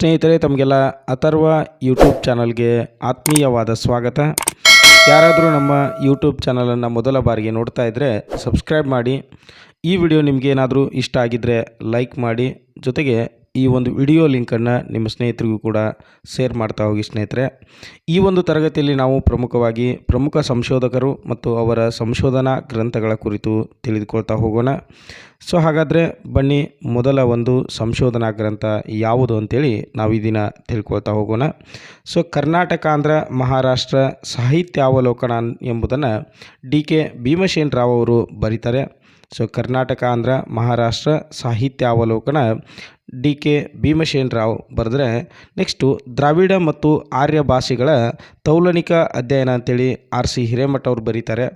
ಸ್ನೇಹಿತರೆ, ತಮಗೆಲ್ಲ ಅಥರ್ವ ಯೂಟ್ಯೂಬ್ ಚಾನಲ್ಗೆ ಆತ್ಮೀಯವಾದ ಸ್ವಾಗತ. ಯಾರಾದರೂ ನಮ್ಮ ಯೂಟ್ಯೂಬ್ ಚಾನಲನ್ನು ಮೊದಲ ಬಾರಿಗೆ ನೋಡ್ತಾ ಇದ್ದರೆ ಸಬ್ಸ್ಕ್ರೈಬ್ ಮಾಡಿ. ಈ ವಿಡಿಯೋ ನಿಮಗೇನಾದರೂ ಇಷ್ಟ ಆಗಿದ್ದರೆ ಲೈಕ್ ಮಾಡಿ. ಜೊತೆಗೆ ಈ ಒಂದು ವಿಡಿಯೋ ಲಿಂಕನ್ನು ನಿಮ್ಮ ಸ್ನೇಹಿತರಿಗೂ ಕೂಡ ಶೇರ್ ಮಾಡ್ತಾ ಹೋಗಿ ಸ್ನೇಹಿತರೆ. ಈ ಒಂದು ತರಗತಿಯಲ್ಲಿ ನಾವು ಪ್ರಮುಖವಾಗಿ ಪ್ರಮುಖ ಸಂಶೋಧಕರು ಮತ್ತು ಅವರ ಸಂಶೋಧನಾ ಗ್ರಂಥಗಳ ಕುರಿತು ತಿಳಿದುಕೊಳ್ತಾ ಹೋಗೋಣ. ಸೊ, ಹಾಗಾದರೆ ಬನ್ನಿ ಮೊದಲ ಒಂದು ಸಂಶೋಧನಾ ಗ್ರಂಥ ಯಾವುದು ಅಂತೇಳಿ ನಾವು ಈ ದಿನ ತಿಳ್ಕೊಳ್ತಾ ಹೋಗೋಣ. ಸೊ, ಕರ್ನಾಟಕ ಆಂಧ್ರ ಮಹಾರಾಷ್ಟ್ರ ಸಾಹಿತ್ಯಾವಲೋಕನ ಎಂಬುದನ್ನು ಡಿ ಕೆ ಭೀಮಸೇನ್ ರಾವ್ ಅವರು ಬರೀತಾರೆ. ಸೊ, ಕರ್ನಾಟಕ ಆಂಧ್ರ ಮಹಾರಾಷ್ಟ್ರ ಸಾಹಿತ್ಯಾವಲೋಕನ ಡಿ ಕೆ ಭೀಮಸೇನ್ ರಾವ್ ಬರೆದ್ರೆ, ನೆಕ್ಸ್ಟು ದ್ರಾವಿಡ ಮತ್ತು ಆರ್ಯ ಭಾಷೆಗಳ ತೌಲನಿಕ ಅಧ್ಯಯನ ಅಂತೇಳಿ ಆರ್ ಸಿ ಹಿರೇಮಠ ಅವರು ಬರೀತಾರೆ.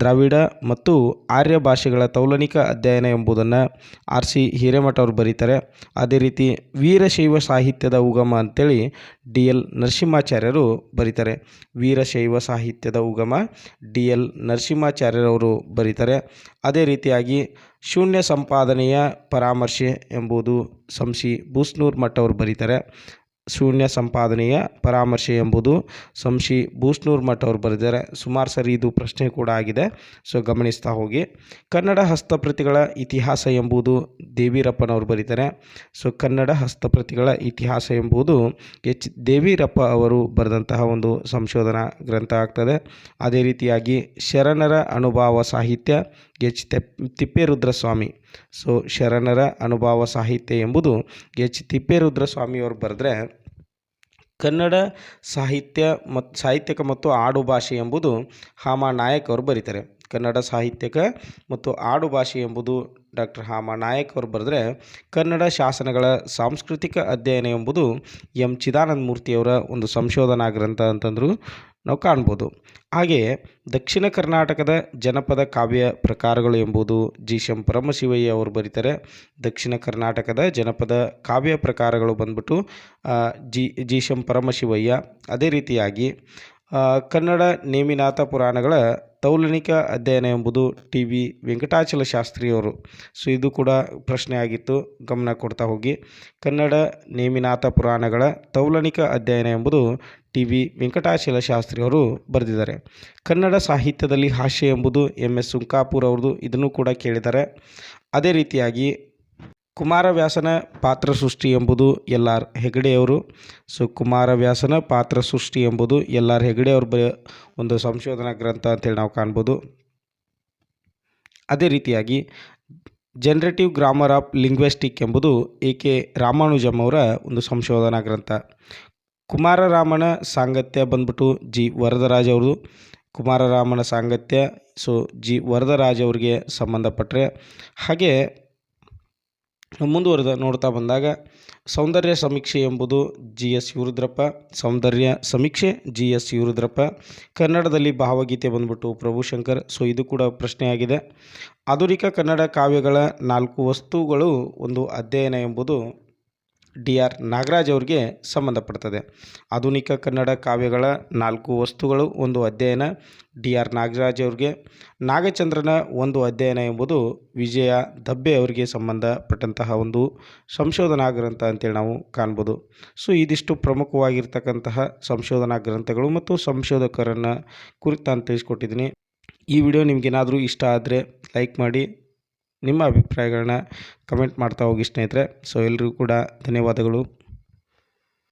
ದ್ರಾವಿಡ ಮತ್ತು ಆರ್ಯ ಭಾಷೆಗಳ ತೌಲನಿಕ ಅಧ್ಯಯನ ಎಂಬುದನ್ನು ಆರ್ ಸಿ ಹಿರೇಮಠ ಅವರು ಬರೀತಾರೆ. ಅದೇ ರೀತಿ ವೀರಶೈವ ಸಾಹಿತ್ಯದ ಉಗಮ ಅಂತೇಳಿ ಡಿ ಎಲ್ ನರಸಿಂಹಾಚಾರ್ಯರು ಬರೀತಾರೆ. ವೀರಶೈವ ಸಾಹಿತ್ಯದ ಉಗಮ ಡಿ ಎಲ್ ನರಸಿಂಹಾಚಾರ್ಯರವರು ಬರೀತಾರೆ. ಅದೇ ರೀತಿಯಾಗಿ ಶೂನ್ಯ ಸಂಪಾದನೆಯ ಪರಾಮರ್ಶೆ ಎಂಬುದು ಸಂಶಿ ಬೂಸ್ನೂರ್ ಮಠ ಅವರು ಬರೀತಾರೆ. ಶೂನ್ಯ ಸಂಪಾದನೆಯ ಪರಾಮರ್ಶೆ ಎಂಬುದು ಸಂಶಿ ಬೂಸ್ನೂರ್ ಮಠ ಅವರು ಬರೆದಿದ್ದಾರೆ. ಸುಮಾರು ಸರಿ ಇದು ಪ್ರಶ್ನೆ ಕೂಡ ಆಗಿದೆ. ಸೊ ಗಮನಿಸ್ತಾ ಹೋಗಿ. ಕನ್ನಡ ಹಸ್ತಪ್ರತಿಗಳ ಇತಿಹಾಸ ಎಂಬುದು ದೇವಿರಪ್ಪನವರು ಬರೀತಾರೆ. ಸೊ ಕನ್ನಡ ಹಸ್ತಪ್ರತಿಗಳ ಇತಿಹಾಸ ಎಂಬುದು ಎಚ್ ದೇವಿರಪ್ಪ ಅವರು ಬರೆದಂತಹ ಒಂದು ಸಂಶೋಧನಾ ಗ್ರಂಥ ಆಗ್ತದೆ. ಅದೇ ರೀತಿಯಾಗಿ ಶರಣರ ಅನುಭಾವ ಸಾಹಿತ್ಯ ಎಚ್ ತೆಪ್ ತಿಪ್ಪೇರುದ್ರಸ್ವಾಮಿ. ಸೊ ಶರಣರ ಅನುಭವ ಸಾಹಿತ್ಯ ಎಂಬುದು ಎಚ್. ತಿಪ್ಪೇರುದ್ರಸ್ವಾಮಿಯವರು ಬರೆದ್ರೆ, ಕನ್ನಡ ಸಾಹಿತ್ಯ ಮತ್ತು ಸಾಹಿತ್ಯಕ ಮತ್ತು ಆಡು ಭಾಷೆ ಎಂಬುದು ಹಾಮ ನಾಯಕ್ ಅವರು ಬರೀತಾರೆ. ಕನ್ನಡ ಸಾಹಿತ್ಯಕ ಮತ್ತು ಆಡು ಭಾಷೆ ಎಂಬುದು ಡಾಕ್ಟರ್ ಹಾಮ ನಾಯಕ್ ಅವರು ಬರೆದ್ರೆ, ಕನ್ನಡ ಶಾಸನಗಳ ಸಾಂಸ್ಕೃತಿಕ ಅಧ್ಯಯನ ಎಂಬುದು ಎಂ. ಚಿದಾನಂದ ಮೂರ್ತಿಯವರ ಒಂದು ಸಂಶೋಧನಾ ಗ್ರಂಥ ಅಂತಂದ್ರು ನಾವು ಕಾಣ್ಬೋದು. ಹಾಗೆಯೇ ದಕ್ಷಿಣ ಕರ್ನಾಟಕದ ಜನಪದ ಕಾವ್ಯ ಪ್ರಕಾರಗಳು ಎಂಬುದು ಜಿ ಶಂ ಪರಮಶಿವಯ್ಯ ಅವರು ಬರೀತಾರೆ. ದಕ್ಷಿಣ ಕರ್ನಾಟಕದ ಜನಪದ ಕಾವ್ಯ ಪ್ರಕಾರಗಳು ಬಂದ್ಬಿಟ್ಟು ಜಿ ಜಿ ಶಂ ಪರಮಶಿವಯ್ಯ. ಅದೇ ರೀತಿಯಾಗಿ ಕನ್ನಡ ನೇಮಿನಾಥ ಪುರಾಣಗಳ ತೌಲನಿಕ ಅಧ್ಯಯನ ಎಂಬುದು ಟಿ ವಿ ವೆಂಕಟಾಚಲ ಶಾಸ್ತ್ರಿಯವರು ಸೊ, ಇದು ಕೂಡ ಪ್ರಶ್ನೆ ಆಗಿತ್ತು ಗಮನ ಕೊಡ್ತಾ ಹೋಗಿ. ಕನ್ನಡ ನೇಮಿನಾಥ ಪುರಾಣಗಳ ತೌಲನಿಕ ಅಧ್ಯಯನ ಎಂಬುದು ಟಿ ವಿ ವೆಂಕಟಾಚಲ ಶಾಸ್ತ್ರಿಯವರು ಬರೆದಿದ್ದಾರೆ. ಕನ್ನಡ ಸಾಹಿತ್ಯದಲ್ಲಿ ಹಾಸ್ಯ ಎಂಬುದು ಎಂ ಎಸ್ ಸುಂಕಾಪುರ್ ಅವ್ರದ್ದು ಇದನ್ನು ಕೂಡ ಕೇಳಿದ್ದಾರೆ. ಅದೇ ರೀತಿಯಾಗಿ ಕುಮಾರವ್ಯಾಸನ ಪಾತ್ರ ಸೃಷ್ಟಿ ಎಂಬುದು ಎಲ್ ಆರ್ ಹೆಗಡೆಯವರು ಸೊ, ಕುಮಾರವ್ಯಾಸನ ಪಾತ್ರ ಸೃಷ್ಟಿ ಎಂಬುದು ಎಲ್ ಆರ್ ಹೆಗಡೆಯವ್ರ ಬ, ಒಂದು ಸಂಶೋಧನಾ ಗ್ರಂಥ ಅಂತೇಳಿ ನಾವು ಕಾಣ್ಬೋದು. ಅದೇ ರೀತಿಯಾಗಿ ಜನರೇಟಿವ್ ಗ್ರಾಮರ್ ಆಫ್ ಲಿಂಗ್ವೆಸ್ಟಿಕ್ ಎಂಬುದು ಎ ಕೆ ರಾಮಾನುಜಮ್ ಅವರ ಒಂದು ಸಂಶೋಧನಾ ಗ್ರಂಥ. ಕುಮಾರರಾಮನ ಸಾಂಗತ್ಯ ಬಂದ್ಬಿಟ್ಟು ಜಿ ವರದರಾಜ್ ಅವ್ರದ್ದು. ಕುಮಾರರಾಮನ ಸಾಂಗತ್ಯ, ಸೊ, ಜಿ ವರದರಾಜ್ ಅವರಿಗೆ ಸಂಬಂಧಪಟ್ಟರೆ ಹಾಗೆ ಮುಂದುವರೆದ ನೋಡ್ತಾ ಬಂದಾಗ, ಸೌಂದರ್ಯ ಸಮೀಕ್ಷೆ ಎಂಬುದು ಜಿ ಎಸ್ ಯುರುದ್ರಪ್ಪ ಸೌಂದರ್ಯ ಸಮೀಕ್ಷೆ ಜಿ ಎಸ್ ಯುರುದ್ರಪ್ಪ ಕನ್ನಡದಲ್ಲಿ ಭಾವಗೀತೆ ಬಂದ್ಬಿಟ್ಟು ಪ್ರಭುಶಂಕರ್ ಸೊ ಇದು ಕೂಡ ಪ್ರಶ್ನೆಯಾಗಿದೆ. ಆಧುನಿಕ ಕನ್ನಡ ಕಾವ್ಯಗಳ ನಾಲ್ಕು ವಸ್ತುಗಳು ಒಂದು ಅಧ್ಯಯನ ಎಂಬುದು ಡಿ ಆರ್ ನಾಗರಾಜ್ ಅವರಿಗೆ ಸಂಬಂಧಪಡ್ತದೆ. ಆಧುನಿಕ ಕನ್ನಡ ಕಾವ್ಯಗಳ ನಾಲ್ಕು ವಸ್ತುಗಳು ಒಂದು ಅಧ್ಯಯನ, ಡಿ ಆರ್ ನಾಗರಾಜ್ ಅವ್ರಿಗೆ, ನಾಗಚಂದ್ರನ ಒಂದು ಅಧ್ಯಯನ ಎಂಬುದು ವಿಜಯ ದಬ್ಬೆ ಅವರಿಗೆ ಸಂಬಂಧಪಟ್ಟಂತಹ ಒಂದು ಸಂಶೋಧನಾ ಗ್ರಂಥ ಅಂತೇಳಿ ನಾವು ಕಾಣ್ಬೋದು. ಸೊ, ಇದಿಷ್ಟು ಪ್ರಮುಖವಾಗಿರ್ತಕ್ಕಂತಹ ಸಂಶೋಧನಾ ಗ್ರಂಥಗಳು ಮತ್ತು ಸಂಶೋಧಕರನ್ನು ಕುರಿತು ನಾನು ತಿಳಿಸ್ಕೊಟ್ಟಿದ್ದೀನಿ. ಈ ವಿಡಿಯೋ ನಿಮಗೇನಾದರೂ ಇಷ್ಟ ಆದರೆ ಲೈಕ್ ಮಾಡಿ ನಿಮ್ಮ ಅಭಿಪ್ರಾಯಗಳನ್ನ ಕಮೆಂಟ್ ಮಾಡ್ತಾ ಹೋಗಿ ಸ್ನೇಹಿತರೆ. ಸೊ ಎಲ್ಲರಿಗೂ ಕೂಡ ಧನ್ಯವಾದಗಳು.